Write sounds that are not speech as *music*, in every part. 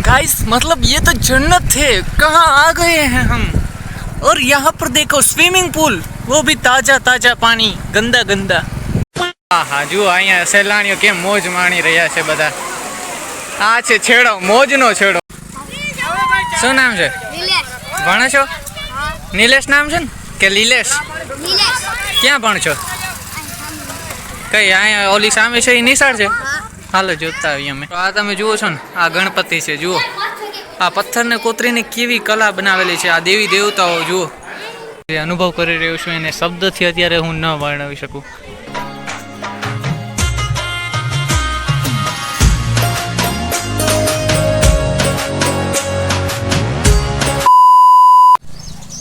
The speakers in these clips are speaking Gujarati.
गाइस मतलब ये तो जन्नत थे कहाँ आ गए हैं हम और यहाँ पर देखो स्विमिंग पूल वो भी ताजा ताजा पानी गंदा गंदा હા હા જુઓ અહીંયા સહેલાણીઓ કેમ મોજ માણી રહ્યા છે બધા આ છે છેડો મોજનો છેડો શું નામ છે નિલેશ ભણો છો હા નિલેશ નામ છે ને કે લીલેશ નિલેશ ક્યાં ભણશો કઈ અહીંયા ઓલી સામે છે એ નિશાળ છે હા હાલો જોતા આવીએ અમે. આ તમે જુઓ છો ને, આ ગણપતિ છે, જુઓ. આ પથ્થરને કોતરીને કેવી કલા બનાવેલી છે, આ દેવી દેવતાઓ, જુઓ. જે અનુભવ કરી રહ્યો છું એને શબ્દથી અત્યારે હું ન વર્ણવી શકું.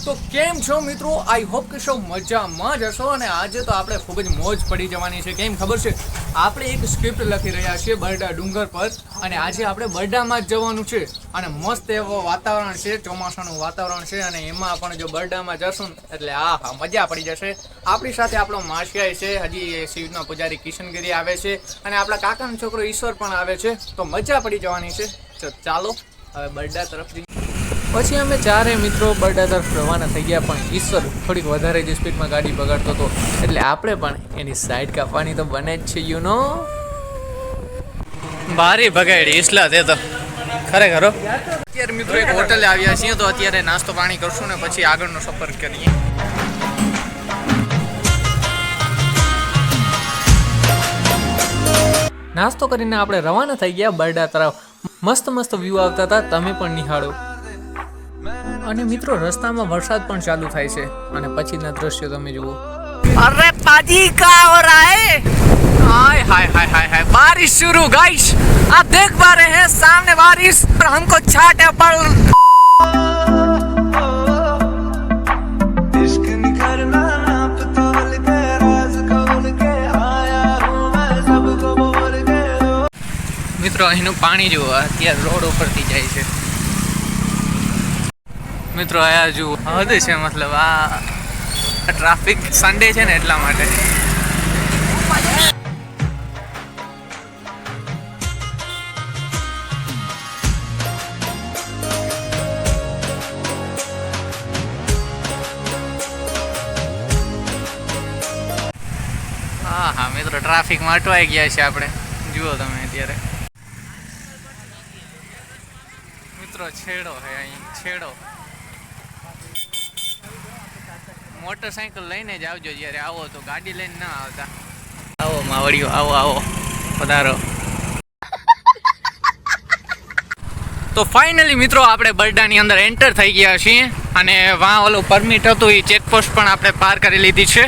તો કેમ છો મિત્રો? આઈ હોપ કે સૌ મજામાં જ હશો અને આજે તો આપણે ખૂબ જ મોજ પડી જવાની છે. કેમ ખબર છે? આપણે એક સ્ક્રિપ્ટ લખી રહ્યા છીએ બરડા ડુંગર પર અને આજે આપણે બરડામાં જ જવાનું છે. અને મસ્ત એવો વાતાવરણ છે, ચોમાસાનું વાતાવરણ છે અને એમાં પણ જો બરડામાં જશું એટલે આ હા, મજા પડી જશે. આપણી સાથે આપણો માસિયાય છે, હજી શિવનો પૂજારી કિશનગીરી આવે છે અને આપણા કાકાનો છોકરો ઈશ્વર પણ આવે છે. તો મજા પડી જવાની છે. તો ચાલો, હવે બરડા તરફ જઈએ. પછી અમે ચારે મિત્રો બરડા તરફ રવાના થઈ ગયા પણ ઈશ્વર થોડીક વધારે જ સ્પીડમાં ગાડી બગાડતો હતો. એટલે આપણે પણ એની સાઈડ કાપવાની તો બને જ છે યુ નો ભારી બગાડી ઈસલા તે તો. ખરેખર અત્યારે મિત્રો એક હોટલે આવ્યા છીએ તો અત્યારે નાસ્તો પાણી કરશું ને પછી આગળનો સફર કરીએ. નાસ્તો કરીને આપણે રવાના થઈ ગયા બરડા તરફ મસ્ત મસ્ત વ્યૂ આવતા હતા તમે પણ નિહાળો. અને મિત્રો રસ્તામાં વરસાદ પણ ચાલુ થાય છે અને પછીના દ્રશ્યો તમે જુઓ અરે પાજી કા હો રહા હે हाय हाय हाय हाय हाय बारिश शुरू गाइस आप देख पा रहे हैं सामने बारिश और हमको छाटे पड़ इश्क निखरना नाप तोल के राज खोल के आया हूँ मैं सबको बोल के મિત્રો અહીંનું પાણી જુઓ અત્યારે રોડ ઉપરથી જાય છે મિત્રો આયા જુઓ હદ છે, મતલબ આ ટ્રાફિક સન્ડે છે ને એટલા માટે. હા હા, મિત્રો ટ્રાફિકમાં અટવાઈ ગયા છે આપણે. જુઓ તમે અત્યારે. મિત્રો, છેડો હે અહીં, છેડો. મોટરસાયકલ લઈને જ આવજો જ્યારે આવો તો ગાડી લઈને ના આવતા આવો માવડીઓ આવો આવો પધારો તો ફાઇનલી મિત્રો આપણે બરડાની અંદર એન્ટર થઈ ગયા છીએ અને વાં ઓલું પરમિટ હતું એ ચેકપોસ્ટ પણ આપણે પાર કરી લીધી છે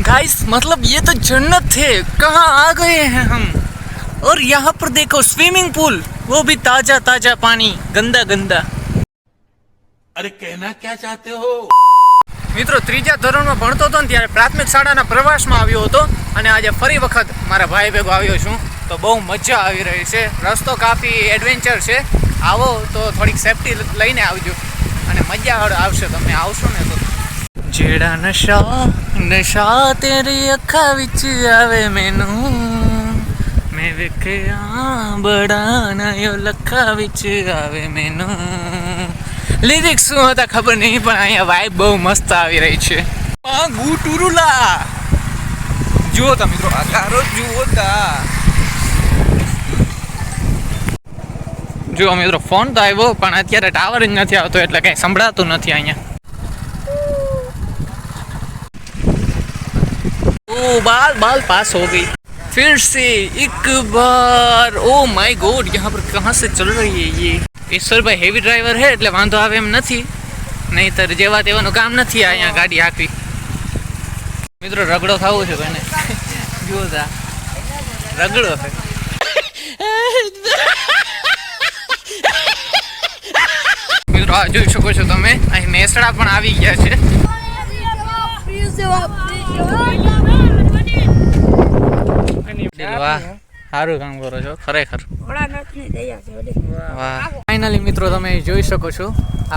गाइस मतलब ये तो जन्नत थे कहाँ आ गए हैं हम और यहाँ पर देखो स्विमिंग पूल वो भी ताजा ताजा पानी गंदा गंदा अरे कहना क्या चाहते हो મિત્રો, ત્રીજા ધોરણમાં ભણતો હતો ને ત્યારે પ્રાથમિક શાળાના પ્રવાસમાં આવ્યો હતો અને આજે ફરી વખત મારા ભાઈ ભેગો આવ્યો છું. તો બહુ મજા આવી રહી છે. રસ્તો કાપી એડવેન્ચર છે. આવો તો થોડીક સેફટી લઈને આવજો. અને મજા આવશે, તમે આવશો ને તો. જેડા નશા નશા તેરી અખા વિચ આવે મેનું. મેં વિખ્યા બડા નયો લખા વિચ આવે મેનું. લિરિક્સ શું હતા ખબર નહીં પણ અહીંયા વાઇબ બહુ મસ્ત આવી રહી છે આ ગુટુરુલા જુઓ તમે મિત્રો આકારો જુઓ તા જુઓ મિત્રો ફોન તો આવ્યો પણ અત્યારે ટાવર જ નથી આવતો એટલે કંઈ સંભળાતું નથી અહીંયા ओ बाल बाल पास हो गई फिर से एक बार ओ माय गॉड यहाँ पर कहाँ से चल रही है ये ઈશ્વરભાઈ હેવી ડ્રાઈવર છે એટલે વાંધો આવે એમ નથી. નહીતર જેવા તેવાનું કામ નથી અહીંયા ગાડી હાંકવી. મિત્રો રગડો ખાવો છે ભાઈને. જુઓ તા. રગડો છે. મિત્રો આ જોઈ શકો છો તમે અહીં નેસડા પણ આવી ગયા છે. વાહ સારું કામ કરો છો ખરેખર. ફાઇનલી મિત્રો તમે જોઈ શકો છો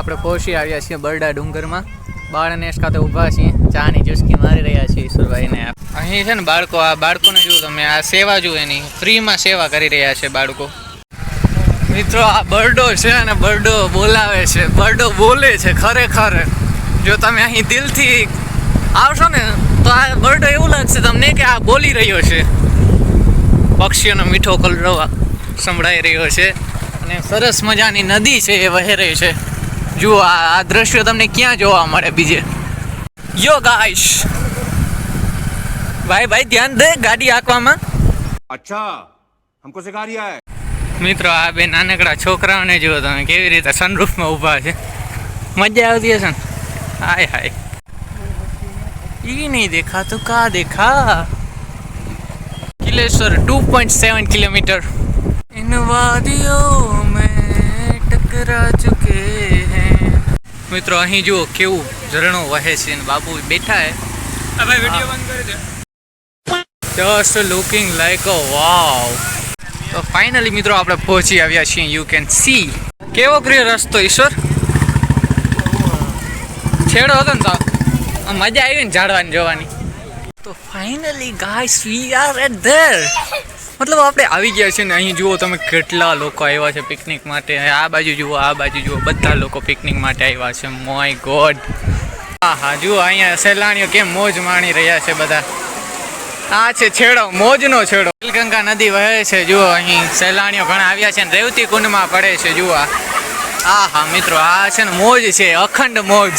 આપણે પહોંચી આવ્યા છીએ બરડા ડુંગરમાં. બાળનેશ ખાતે ઊભા છીએ ચાની ચુસ્કી મારી રહ્યા છીએ ઈશ્વરભાઈને. અહીં છે ને બાળકો આ બાળકોને જુઓ તમે આ સેવા જુઓ એની. ફ્રીમાં સેવા કરી રહ્યા છે બાળકો. મિત્રો આ બરડો છે અને બરડો બોલાવે છે બરડો બોલે છે ખરેખર. જો તમે અહીં દિલથી આવશો ને તો આ બરડો એવું લાગશે તમને કે આ બોલી રહ્યો છે. પક્ષીઓનો મીઠો કલરવ સંભળાઈ રહ્યો છે. અને સરસ મજાની નદી છે એ વહે રહી છે. જુઓ આ આ દ્રશ્યો તમને ક્યાં જોવા મળે બીજે? યો ગાઈશ ભાઈ ભાઈ ધ્યાન દે ગાડી આંકવામાં. અચ્છા હમકો સિખા રહ્યા હે મિત્રો આ બે નાનકડા છોકરાઓને જુઓ તમે કેવી રીતે સનરૂફમાં ઊભા છે. મજા આવતી હશે ને? હાય હાય. ઈ નહીં દેખાતું કા દેખા? Ankleshwar two point seven kilometre. In વાદીઓ મેં ટકરા ચુકે મિત્રો અહીં જુઓ કેવું ઝરણું વહે છે અને બાપુ બેઠા હે. Just looking like a wow તો ફાઇનલી મિત્રો આપણે પહોંચી આવ્યા છીએ યુ કેન સી કેવો પ્રિય રસ્તો ઈશ્વર? છેડો હતો ને તો. મજા આવી ને ઝાડવાની જોવાની. Finally guys we are at there મતલબ આપણે આવી ગયા છે ને અહીં. જુઓ તમે કેટલા લોકો આવ્યા છે પિકનિક માટે. આ બાજુ જુઓ, આ બાજુ જુઓ. બધા લોકો પિકનિક માટે આવ્યા છે. મોય ગોડ હા હા, જુઓ, અહીંયા સહેલાણીઓ કેમ મોજ માણી રહ્યા છે બધા. આ છે છેડો, મોજનો છેડો. ગંગા નદી વહે છે. જુઓ, અહીં સહેલાણીઓ ઘણા આવ્યા છે ને રેવતી કુંડમાં પડે છે. જુઓ, આ. હા મિત્રો, આ છે ને મોજ છે, અખંડ મોજ.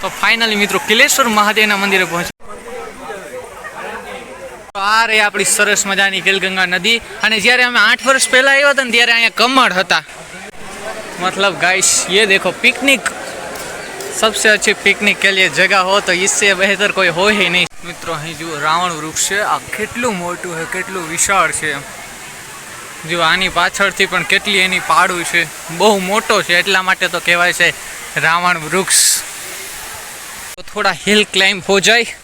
તો ફાઇનલી મિત્રો, કિલેશ્વર મહાદેવના મંદિરે પહોંચ આ રહી આપણી સરસ મજાની કેલગંગા નદી અને જ્યારે અમે આઠ વર્ષ પહેલા આવ્યા હતા ને ત્યારે અહીંયા કમળ હતા मतलब गाइस ये देखो पिकनिक सबसे अच्छी पिकनिक के लिए जगह हो तो इससे बेहतर कोई हो ही नहीं મિત્રો અહીં જુઓ રાવણ વૃક્ષ છે આ કેટલું મોટું છે કેટલું વિશાળ છે જો આની પાછળથી પણ કેટલી એની પાડું છે બહુ મોટો છે એટલા માટે તો કહેવાય છે રાવણ વૃક્ષ તો થોડા હિલ ક્લાઇમ્બ હો જાય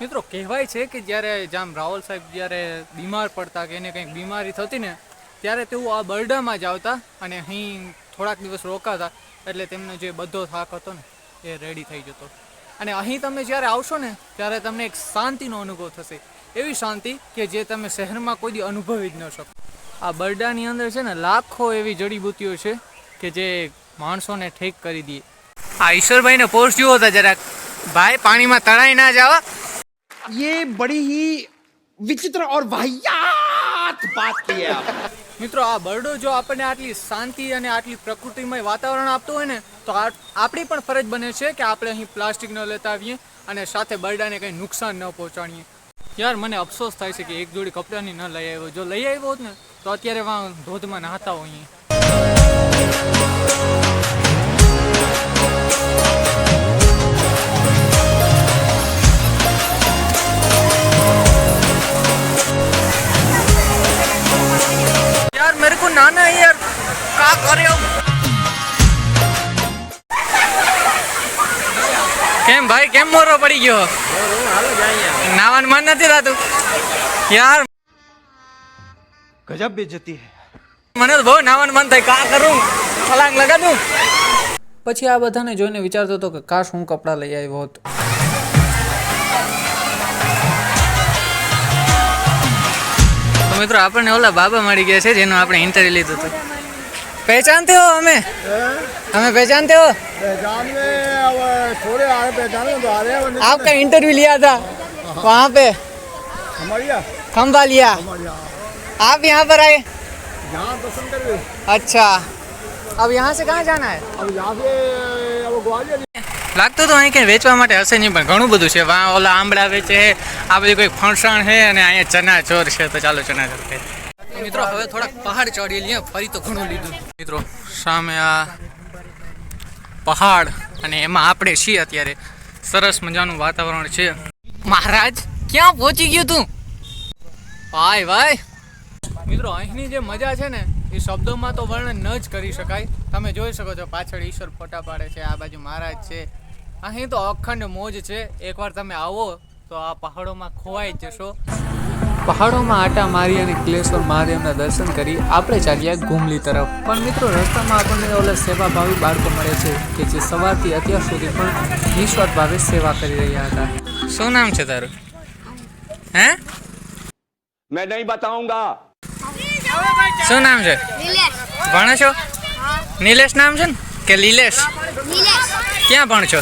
મિત્રો, કહેવાય છે કે જ્યારે જામ રાવલ સાહેબ જ્યારે બીમાર પડતા કે એને કંઈક બીમારી થતી ને, ત્યારે તેઓ આ બરડામાં જ આવતા અને અહીં થોડાક દિવસ રોકાતા, એટલે તેમનો જે બધો થાક હતો ને, એ રેડી થઈ જતો. અને અહીં તમે જ્યારે આવશો ને, ત્યારે તમને એક શાંતિનો અનુભવ થશે. એવી શાંતિ કે જે તમે શહેરમાં કોઈ અનુભવી જ ન શકો. આ બરડાની અંદર છે ને, લાખો એવી જડીબુટ્ટીઓ છે કે જે માણસોને ઠીક કરી દે. આ ઈશ્વરભાઈને પોસ્ટ જુઓ હતા જરાક. ભાઈ, પાણીમાં તળાઈ ના જાવા ये બડી ही વિચિત્ર ઓર વાહિયાત બાત કહી હે મિત્રો આ બરડો જો આપણને આટલી શાંતિ અને આટલી પ્રકૃતિમય વાતાવરણ આપતો હોય ને, તો આપણી પણ ફરજ બને છે કે આપણે અહીં પ્લાસ્ટિક ન લેતા આવીએ અને સાથે બરડાને કંઈ નુકસાન ન પહોંચાડીએ. યાર, મને અફસોસ થાય છે કે એક જોડી કપડાની ન લઈ આવ્યો. જો લઈ આવ્યો હોત ને, તો અત્યારે વાં ધોધમાં નહાતા હોઈએ. ના યાર કા કર્યો કેમ ભાઈ કેમ મોરો પડી ગયો? નાવાનું મન નથી થતું. યાર ગજબ બેજતી મને તો બહુ નાવાનું મન થાય. કા કરું? છલાંગ લગા પછી આ બધાને જોઈને વિચારતો હતો કે કાશ હું કપડાં લઈ આવ્યો હતો. મિત્રો આપણને ઓલા બાબા મળી ગયા છે જેનું આપણે ઇન્ટરવ્યુ લીધું હતું પહેચાનતે હો અમે हमें पहचानते हो पहचान में अब थोड़े आगे पहचान में तो आ रहे हैं आपका इंटरव्यू लिया था वहाँ पे हमारी खम्बा लिया आप यहाँ पर आए यहाँ दर्शन कर अच्छा अब यहाँ से कहाँ जाना है अब यहाँ से अब ग्वालियर લાગતું તો અહીં કંઈ વેચવા માટે હશે નહીં, પણ ઘણું બધું છે. વાં ઓલા આંબળા વેચે, આ બધી કોઈ ફણસાણ છે અને અહીંયા ચના ચોર છે, તો ચાલો ચના ચોર ખાઈએ. મિત્રો, હવે થોડાક પહાડ ચડી લઈએ, ફરી તો ઘણું લીધું. મિત્રો, સામે આ પહાડ, અને એમાં આપણે છીએ અત્યારે. સરસ મજાનું વાતાવરણ છે. મહારાજ, ક્યાં પહોંચી ગયું તું? ભાઈ ભાઈ. મિત્રો, અહીંની જે મજા છે ને, એ શબ્દોમાં તો વર્ણન ન જ કરી શકાય. તમે જોઈ શકો છો, પાછળ ઈશ્વર ફોટા પાડે છે, આ બાજુ મહારાજ છે. અહીં તો અખંડ મોજ છે. એકવાર તમે આવો તો આ પહાડોમાં ખોવાઈ જશો. પહાડોમાં આટા મારી અને ક્લેશ્વર મહાદેવના દર્શન કરી આપણે ચાલ્યા ગુમલી તરફ. પણ મિત્રો રસ્તામાં આપણને ઓલા સેવાભાવી બાળકો મળે છે કે જે સવારથી અત્યાર સુધી પણ નિસ્વાર્થ ભાવે સેવા કરી રહ્યા હતા. શું નામ છે તારું? હે? મેં નહીં બતાઉંગા. શું નામ છે? ભણો છો? નિલેશ નામ છે ને? કે લીલેશ? ક્યાં ભણશો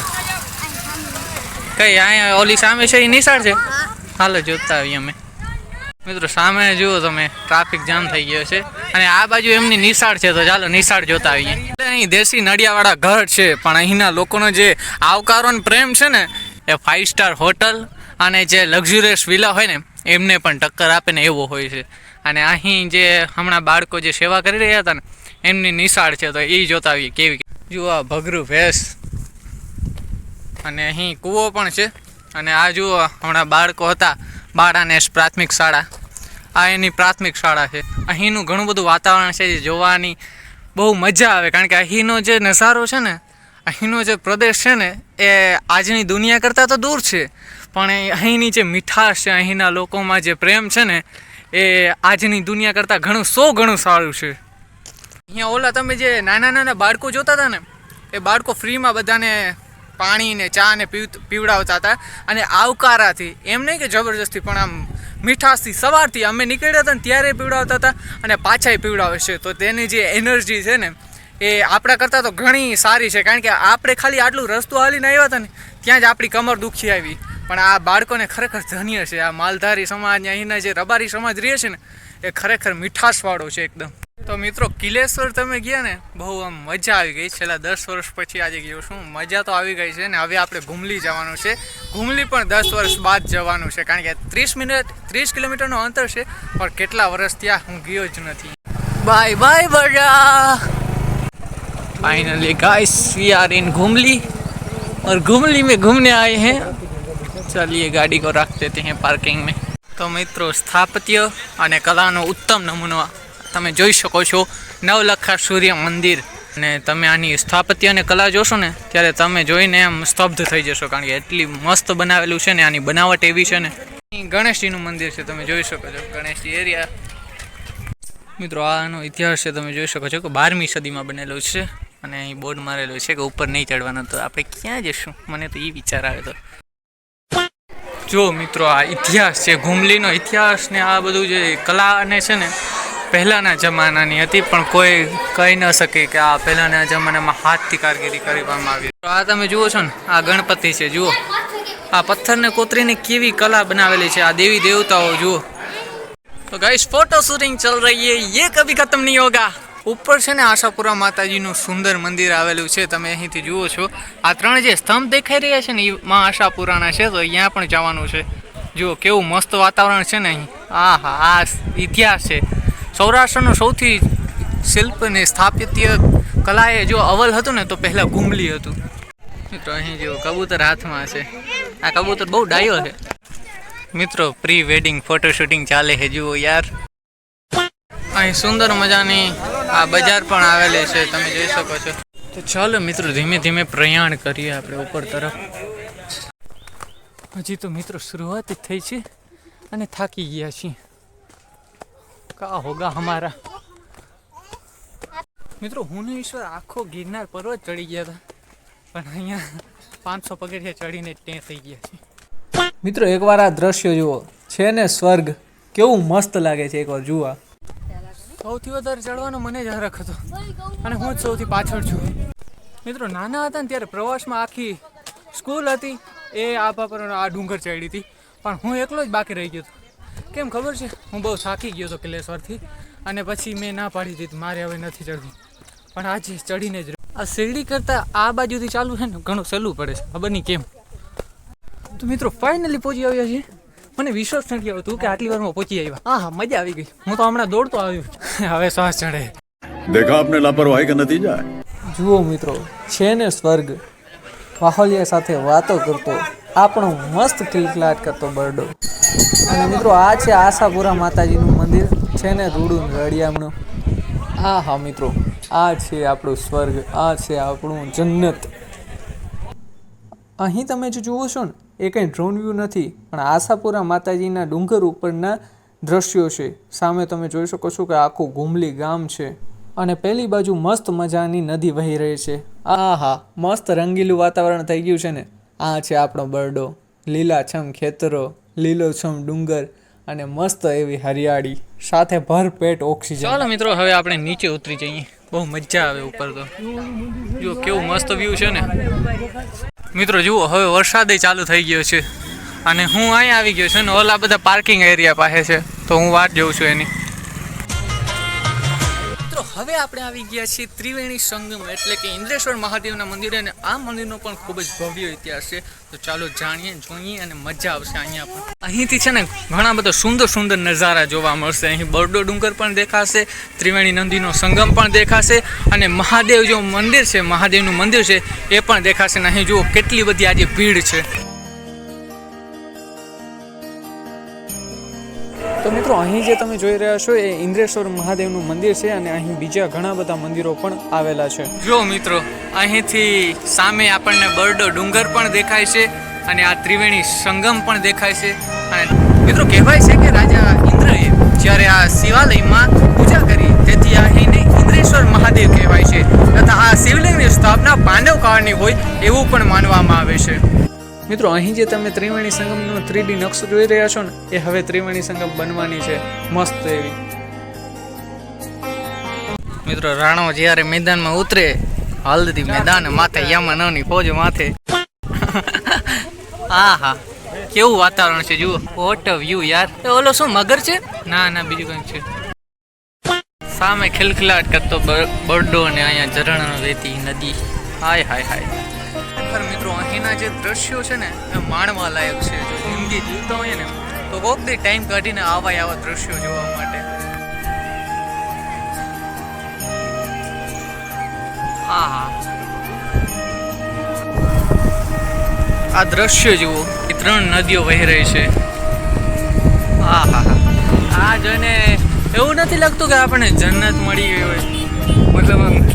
કઈ, અહીંયા ઓલી સામે છે એ નિશાળ છે? હાલો, જોતા આવીએ અમે. મિત્રો, સામે જુઓ તમે ટ્રાફિક જામ થઈ ગયો છે. અને આ બાજુ એમની નિશાળ છે, તો ચાલો નિશાળ જોતા આવીએ. અહીં દેશી નડિયાવાળા ઘર છે, પણ અહીંના લોકોનો જે આવકારો પ્રેમ છે ને, એ ફાઇવ સ્ટાર હોટલ અને જે લક્ઝુરિયસ વિલા હોય ને, એમને પણ ટક્કર આપે ને એવો હોય છે. અને અહીં જે હમણાં બાળકો જે સેવા કરી રહ્યા હતા ને, એમની નિશાળ છે, તો એ જોતા આવીએ કેવી જુઓ ભગરું ભેંસ. અને અહીં કૂવો પણ છે. અને આ જુઓ, હમણાં બાળકો હતા બાળાનેશ પ્રાથમિક શાળા. આ એની પ્રાથમિક શાળા છે. અહીંનું ઘણું બધું વાતાવરણ છે જે જોવાની બહુ મજા આવે, કારણ કે અહીંનો જે નજારો છે ને, અહીંનો જે પ્રદેશ છે ને, એ આજની દુનિયા કરતાં તો દૂર છે. પણ અહીંની જે મીઠાશ છે, અહીંના લોકોમાં જે પ્રેમ છે ને, એ આજની દુનિયા કરતાં ઘણું, સો ઘણું સારું છે. અહીંયા ઓલા તમે જે નાના નાના બાળકો જોતા હતા ને, એ બાળકો ફ્રીમાં બધાને પાણી ને ચા ને પીવડાવતા હતા. અને આવકારાથી, એમ નહીં કે જબરજસ્તી, પણ આમ મીઠાશથી, સવારથી અમે નીકળ્યા હતા ને ત્યારે પીવડાવતા હતા અને પાછાય પીવડાવે છે. તો તેની જે એનર્જી છે ને, એ આપણા કરતાં તો ઘણી સારી છે. કારણ કે આપણે ખાલી આટલું રસ્તો હાલીને આવ્યા હતા ને, ત્યાં જ આપણી કમર દુખી આવી. પણ આ બાળકોને ખરેખર ધન્ય છે. આ માલધારી સમાજ અહીંના જે રબારી સમાજ રહે છે ને, એ ખરેખર મીઠાશવાળો છે એકદમ. તો મિત્રો કિલેશ્વર તમે ગયા ને બહુ આમ મજા આવી ગઈ છેલ્લા દસ વર્ષ પછી આજે ગયો છું મજા તો આવી ગઈ છે ને હવે આપણે ઘુમલી જવાનું છે ઘુમલી પણ દસ વર્ષ બાદ જવાનું છે કારણ કે ત્રીસ મિનિટ ત્રીસ કિલોમીટરનું અંતર છે પણ કેટલા વર્ષ ત્યાં હું ગયો જ નથી bye by બજા finally guys we are in Ghumli और घुमली में घूमने आए हैं चलिए गाड़ी को रख देते हैं पार्किंग में તો મિત્રો સ્થાપત્ય અને કલાનો ઉત્તમ નમૂનો તમે જોઈ શકો છો નવલખા સૂર્ય મંદિર. અને તમે આની સ્થાપત્ય અને કલા જોશો ને, ત્યારે તમે જોઈને એમ સ્તબ્ધ થઈ જશો, કારણ કે એટલી મસ્ત બનાવેલું છે ને, આની બનાવટ એવી છે ને. ગણેશજીનું મંદિર છે, તમે જોઈ શકો છો, ગણેશજી એરિયા. મિત્રો, આનો ઇતિહાસ છે, તમે જોઈ શકો છો કે બારમી સદીમાં બનેલો છે, અને અહીં બોર્ડ મારેલો છે કે ઉપર નહીં ચડવાનો, તો આપણે ક્યાં જશું? મને તો એ વિચાર આવે તો. જો મિત્રો, આ ઇતિહાસ છે ઘુમલીનો ઇતિહાસ ને આ બધું જે કલા અને છે ને પહેલાંના જમાનાની હતી, પણ કોઈ કહી ન શકે કે આ પહેલાંના જમાનામાં હાથથી કારગીરી કરવામાં આવી તો આ તમે જુઓ છો ને, આ ગણપતિ છે, જુઓ. આ પથ્થરને કોતરીને કેવી કલા બનાવેલી છે, આ દેવી દેવતાઓ, જુઓ. તો ગાઈસ ફોટો શૂટિંગ ચાલ રહી હે યે કભી ખતમ નહીં હોગા. ઉપર છે ને આશાપુરા માતાજીનું સુંદર મંદિર આવેલું છે, તમે અહીંથી જુઓ છો. આ ત્રણ જે સ્તંભ દેખાઈ રહ્યા છે ને એ મા આશાપુરાના છે, તો અહીંયા પણ જવાનું છે. જુઓ, કેવું મસ્ત વાતાવરણ છે ને અહીં. આ હા આ ઇતિહાસ છે. સૌરાષ્ટ્રનું સૌથી શિલ્પ ને સ્થાપત્ય કલાએ જો અવલ હતું ને, તો પહેલાં ઘુમલી હતું. મિત્રો, અહીં જેવો કબૂતર હાથમાં છે આ કબૂતર બહુ ડાયો છે. મિત્રો, પ્રી વેડિંગ, ફોટો શૂટિંગ ચાલે છે, જુઓ યાર. અહીં સુંદર મજાની આ બજાર પણ આવેલી છે, તમે જોઈ શકો છો. તો ચાલો મિત્રો, ધીમે ધીમે પ્રયાણ કરીએ આપણે ઉપર તરફ. હજી તો મિત્રો, શરૂઆત જ થઈ છે અને થાકી ગયા છીએ. કા હોગા હમારા? મિત્રો હું ઈશ્વર આખો ગિરનાર પર્વત ચડી ગયા હતા પણ અહીંયા પાંચસો પગથિયા ચડીને ટે થઈ ગયા છે. મિત્રો એકવાર આ દ્રશ્ય જુઓ. છે ને સ્વર્ગ. કેવું મસ્ત લાગે છે એકવાર જુઓ સૌથી વધારે ચડવાનો મને જ હરખ હતો. અને હું જ સૌથી પાછળ છું. મિત્રો નાના હતા ને ત્યારે પ્રવાસમાં આખી સ્કૂલ હતી. એ આભા પર આ ડુંગર ચડી હતી. પણ હું એકલો જ બાકી રહી ગયો હતો. કેમ ખબર છે? હું બહુ થાકી ગયો હતો ક્લેશ્વરથી અને પછી મેં ના પાડી દીધી મારે હવે નથી ચડવું. પણ આજે ચડીને જ આ શિરડી કરતાં આ બાજુથી ચાલુ છે ને ઘણું સહેલું પડે છે ખબર નહીં કેમ. તો મિત્રો ફાઇનલી પહોંચી આવ્યા છીએ. મને વિશ્વાસ નથી આવતું કે આટલી વાર વારમાં પહોંચી આવ્યા. હા હા મજા આવી ગઈ. હું તો હમણાં દોડતો આવ્યો. *laughs* હવે શ્વાસ ચડે. દેખા આપને લાપરવાહી કે નતીજા જુઓ મિત્રો છે ને સ્વર્ગ. વાહોલિયા સાથે વાતો કરતો આપણો મસ્ત કિલકલાટ કરતો બરડો. અને મિત્રો, આ છે આશાપુરા માતાજીનું મંદિર. છે ને રૂડું રળિયામણું હા હા મિત્રો, આ છે આપણું સ્વર્ગ, આ છે આપણું જન્નત. અહીં તમે જો જુઓ છો ને, એ કંઈ ડ્રોન વ્યૂ નથી, પણ આશાપુરા માતાજીના ડુંગર ઉપરના દ્રશ્યો છે. સામે તમે જોઈ શકો છો કે આખું ગુમલી ગામ છે. અને પેલી બાજુ મસ્ત મજાની નદી વહી રહી છે. આ આહા, મસ્ત રંગીલું વાતાવરણ થઈ ગયું છે ને. આ છે આપણો બરડો, લીલાછમ ખેતરો. લીલોછમ ડુંગર અને મસ્ત એવી હરિયાળી, સાથે ભરપેટ ઓક્સિજન. ચાલો મિત્રો, હવે આપણે નીચે ઉતરી જઈએ. બહુ મજા આવે ઉપર તો. જુઓ કેવું મસ્ત વ્યૂ છે ને. મિત્રો, જુઓ, હવે વરસાદ ચાલુ થઈ ગયો છે. અને હું અહીંયા આવી ગયો છું ને, ઓલા બધા પાર્કિંગ એરિયા પાસે છે. તો હું વાટ જોઉં છું એની. હવે આપણે આવી ગયા છીએ ત્રિવેણી સંગમ એટલે કે ઇન્દ્રેશ્વર મહાદેવના મંદિરે અને આ મંદિરનો પણ ખૂબ જ ભવ્ય ઇતિહાસ છે. તો ચાલો જાણીએ, જોઈએ અને મજા આવશે અહીંયા પણ. અહીંથી છે ને ઘણા બધા સુંદર સુંદર નજારા જોવા મળશે. અહીં બરડો ડુંગર પણ દેખાશે, ત્રિવેણી નદીનો સંગમ પણ દેખાશે અને મહાદેવ જો મંદિર છે, મહાદેવનું મંદિર છે, એ પણ દેખાશે. અને અહીં જુઓ કેટલી બધી આજે ભીડ છે. મિત્રો, અહીં જે તમે જોઈ રહ્યા છો એ ઇન્દ્રેશ્વર મહાદેવનું મંદિર છે અને અહીં બીજા ઘણા બધા મંદિરો પણ આવેલા છે. જો મિત્રો, અહીંથી સામે આપણને બરડો ડુંગર પણ દેખાય છે અને આ ત્રિવેણી સંગમ પણ દેખાય છે. અને મિત્રો, કહેવાય છે કે રાજા ઇન્દ્રએ જ્યારે આ શિવાલયમાં પૂજા કરી, તેથી અહીંને ઇન્દ્રેશ્વર મહાદેવ કહેવાય છે. તથા આ શિવલિંગની સ્થાપના પાંડવ કાળની હોય એવું પણ માનવામાં આવે છે. મિત્રો, અહીં જે તમે ત્રિવેણી સંગમનો થ્રીડી નકશો જોઈ રહ્યા છો ને, એ હવે ત્રિવેણી સંગમ બનવાની છે. મસ્ત એવી. મિત્રો, રાણો જ્યારે મેદાનમાં ઉતરે, હલ્દી મેદાન, માથે યમનોની ફોજ માથે. *laughs* આ હા કેવું વાતાવરણ છે, જુઓ. વોટ વ્યૂ યાર. એ ઓલો શું, મગર છે? ના ના, બીજું કંઈક છે. સામે ખિલખિલાટ કરતો બર- બરડો અને અહીંયા ઝરણ વહેતી નદી. હાય હાય હાય. ખરેખર મિત્રો, અહીંના જે દ્રશ્યો છે ને, એ માણવા લાયક છે. જો જિંદગી જીવતા હોય ને, તો કોક દી ટાઈમ કાઢીને આવા આવા દ્રશ્યો જોવા માટે. હા હા. આ દ્રશ્ય જુઓ, એ ત્રણ નદીઓ વહી રહી છે. હા હા હા. આ જોઈને એવું નથી લાગતું કે આપણને જન્નત મળી ગઈ હોય. મતલબ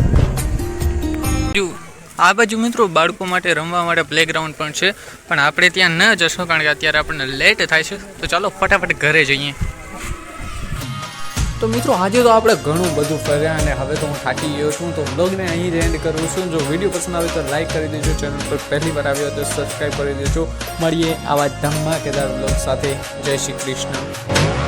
જો આ બાજુ મિત્રો બાળકો માટે રમવા માટે પ્લેગ્રાઉન્ડ પણ છે, પણ આપણે ત્યાં ન જશો કારણ કે અત્યારે આપણને લેટ થાય છે. તો ચાલો ફટાફટ ઘરે જઈએ. તો મિત્રો આજે તો આપણે ઘણું બધું ફર્યા અને હવે તો હું થાકી ગયો છું. તો બ્લોગને અહીં જ એન્ડ કરું છું. જો વીડિયો પસંદ આવે તો લાઈક કરી દેજો. ચેનલ પર પહેલી વાર આવ્યો તો સબસ્ક્રાઈબ કરી દેજો. મળીએ આવા ધમાકેદાર બ્લોગ સાથે. જય શ્રી કૃષ્ણ.